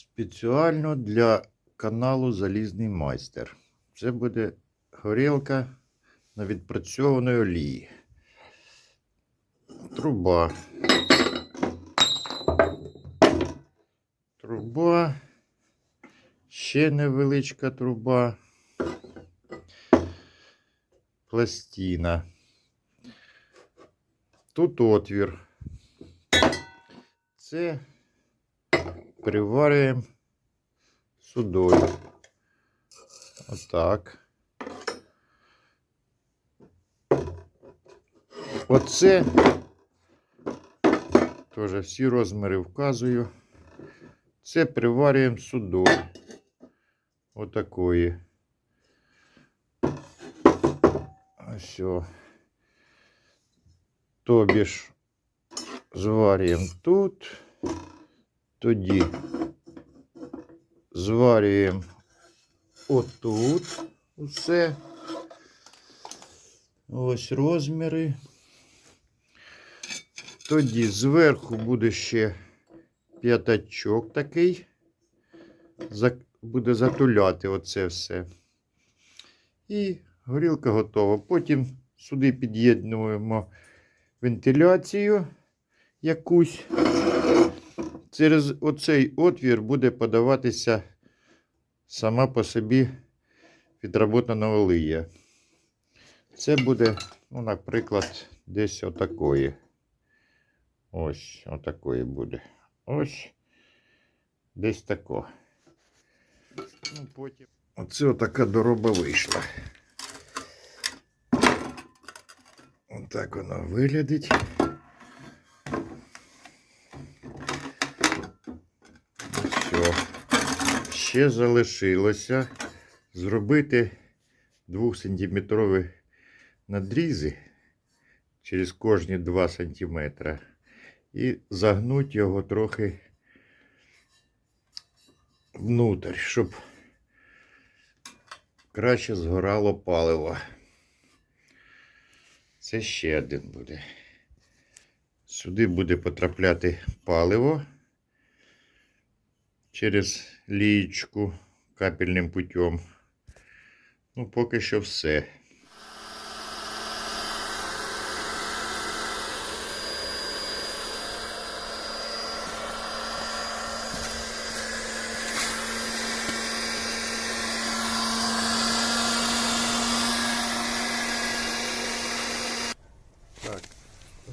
спеціально для каналу Залізний майстер. Це буде горілка на відпрацьованій олії. Труба. Труба. Ще невеличка труба. Пластина. Тут отвір. Це приварюємо судою. Отак. Оце теж всі розміри вказую. Це приварюємо судою. Отакої. Ось. Тобі ж зварюємо тут. Тоді зварюємо отут усе. Ось розміри. Тоді зверху буде ще п'ятачок такий. Буде затуляти оце все. І горілка готова. Потім сюди під'єднуємо вентиляцію якусь. Через оцей отвір буде подаватися сама по собі відработана олія. Це буде, ну, наприклад, десь отакої. Ось, отакої буде. Ось. Десь тако. Ну, потім. Оце отака дороба вийшла. Отак вона виглядить. Все. Ще залишилося зробити 2-сантиметрові надрізи через кожні 2 см і загнути його трохи внутрь, щоб краще згорало паливо. Це ще один буде. Сюди буде потрапляти паливо через лієчку капельним путем. Ну, поки що все.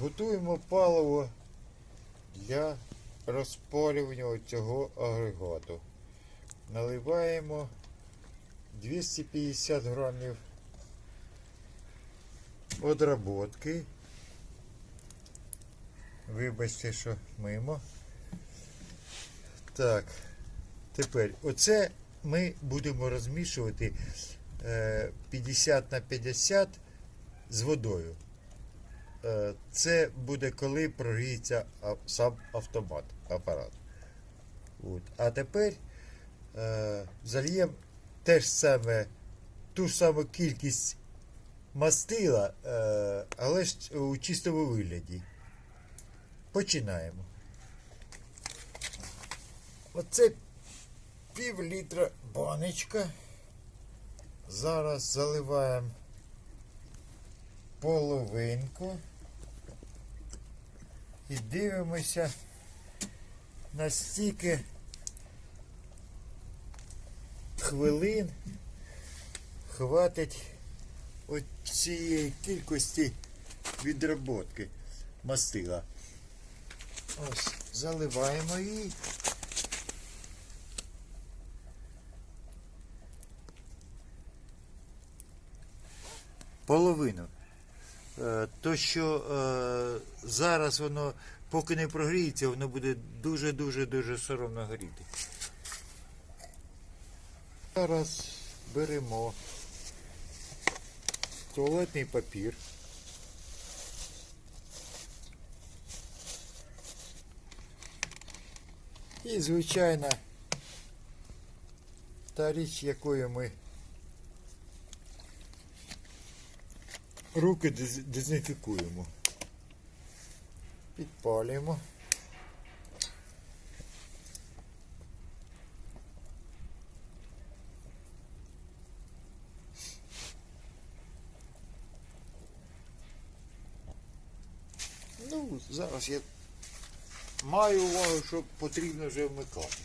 Готуємо паливо для розпалювання цього агрегату. Наливаємо 250 грамів одработки. Вибачте, що мимо. Так, тепер оце ми будемо розмішувати е, 50 на 50 з водою. Е, Це буде коли прогріється сам автомат, апарат. От. А тепер е, зальємо те ж саме, ту ж саму кількість мастила, е, але ж у чистому вигляді. Починаємо. Оце пів літра баночка. Зараз заливаємо половинку. І дивимося настільки хвилин хватить от цієї кількості відроботки мастила. Ось, заливаємо її. Половину. Е, То, що е, зараз воно, поки не прогріється, воно буде дуже-дуже-дуже соромно горіти. Зараз беремо туалетний папір. І, звичайно, та річ, якою ми Руки дезінфікуємо. Підпалюємо. Ну, зараз я маю увагу, що потрібно вже вмикати.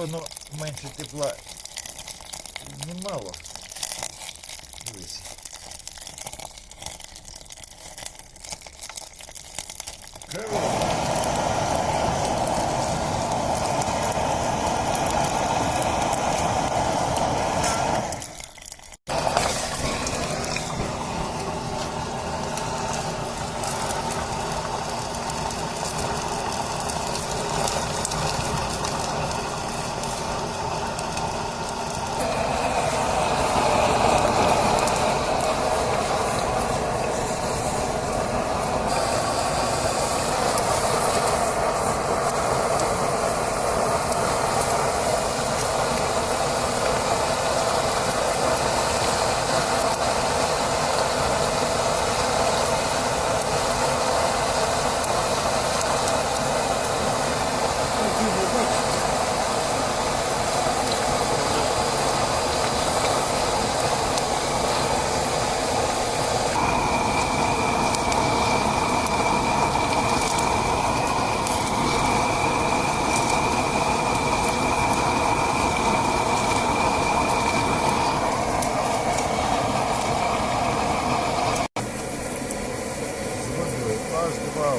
Воно менше тепла знімало. Дивись. Короче. З водою аж два.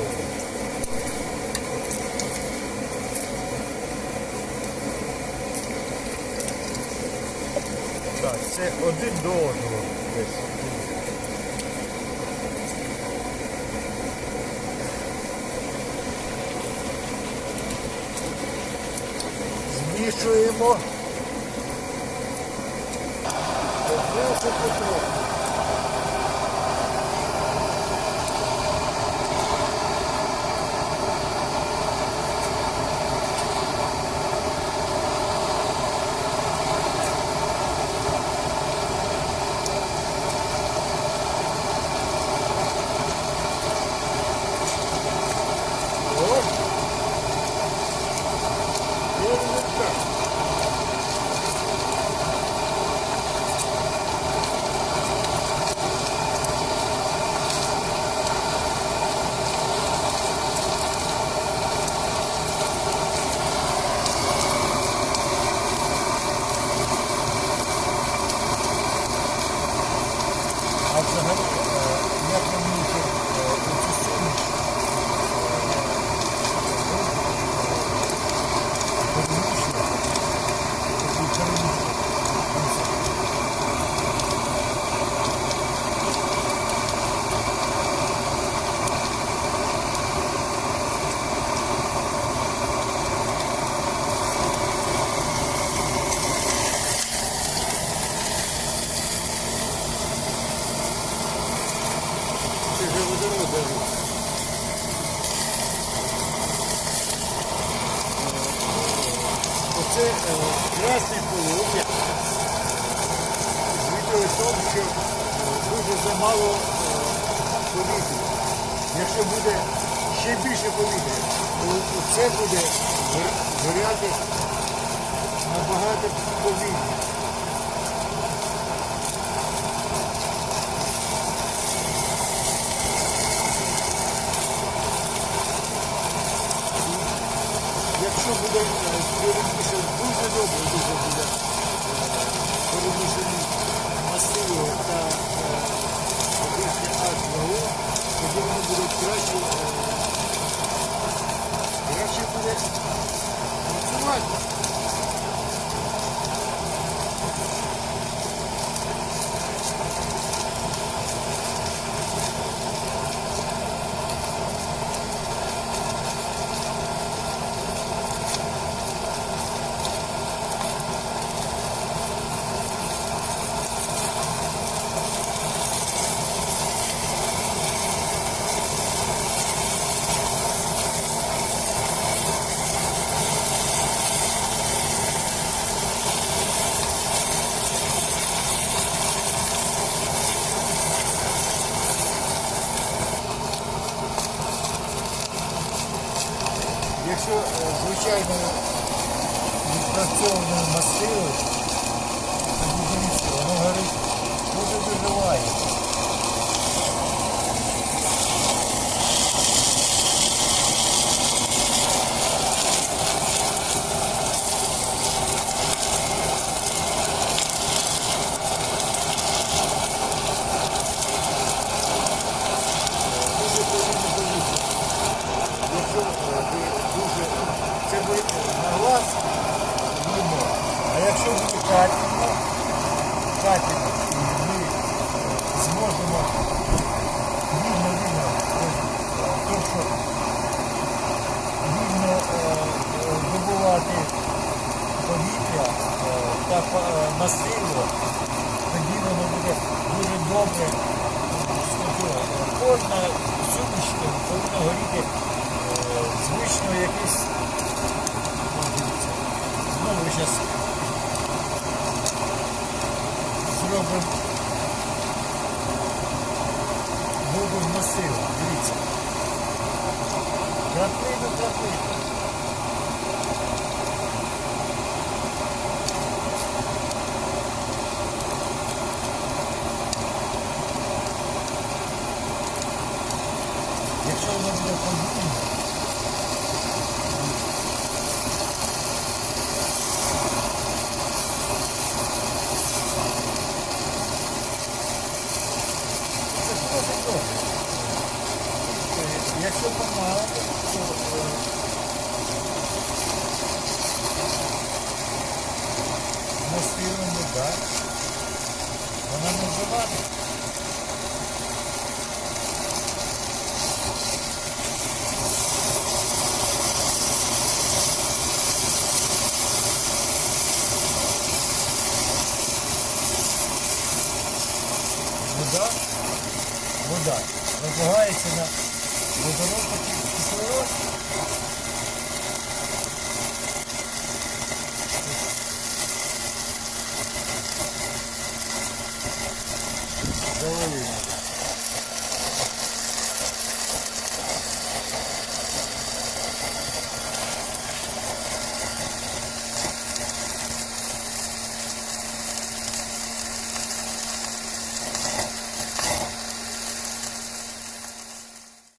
Так, це один до одного десь. Змішуємо. Потроху, потроху. О! Именно так. А взагалі, е, як ви мені оцю суміш перемішувати, таку перемішку. Це вже водород даже. Оце е, красний полум'я звідти в тому, що е, дуже замало е, повітря. Якщо буде ще більше повітря, то це буде гор- горяти набагато повільніше. якщо буде е, перемішано дуже добре, дуже буде е, перемішані мастило та е, верхня аж тоді воно буде краще, е, краще буде працювати. Якщо е, звичайно відпрацьоване мастило, тоді дивіться, воно горить дуже виживає. Дуже повинно дивитися. Якщо е, ви дуже це ви на глаз їмо, а і ми зможемо вільно вільно, то що вільно добувати повітря та е, тоді воно буде дуже добре. Кожна сумішка повинна горіти звично якийсь. Знову зараз зробимо воду з масила. Дивіться. Краплину, краплину. Якщо воно буде подвійне, це дуже добре. Е, Якщо помало, то е, мастилом вода, вживати. вода, вода розлагається на водородники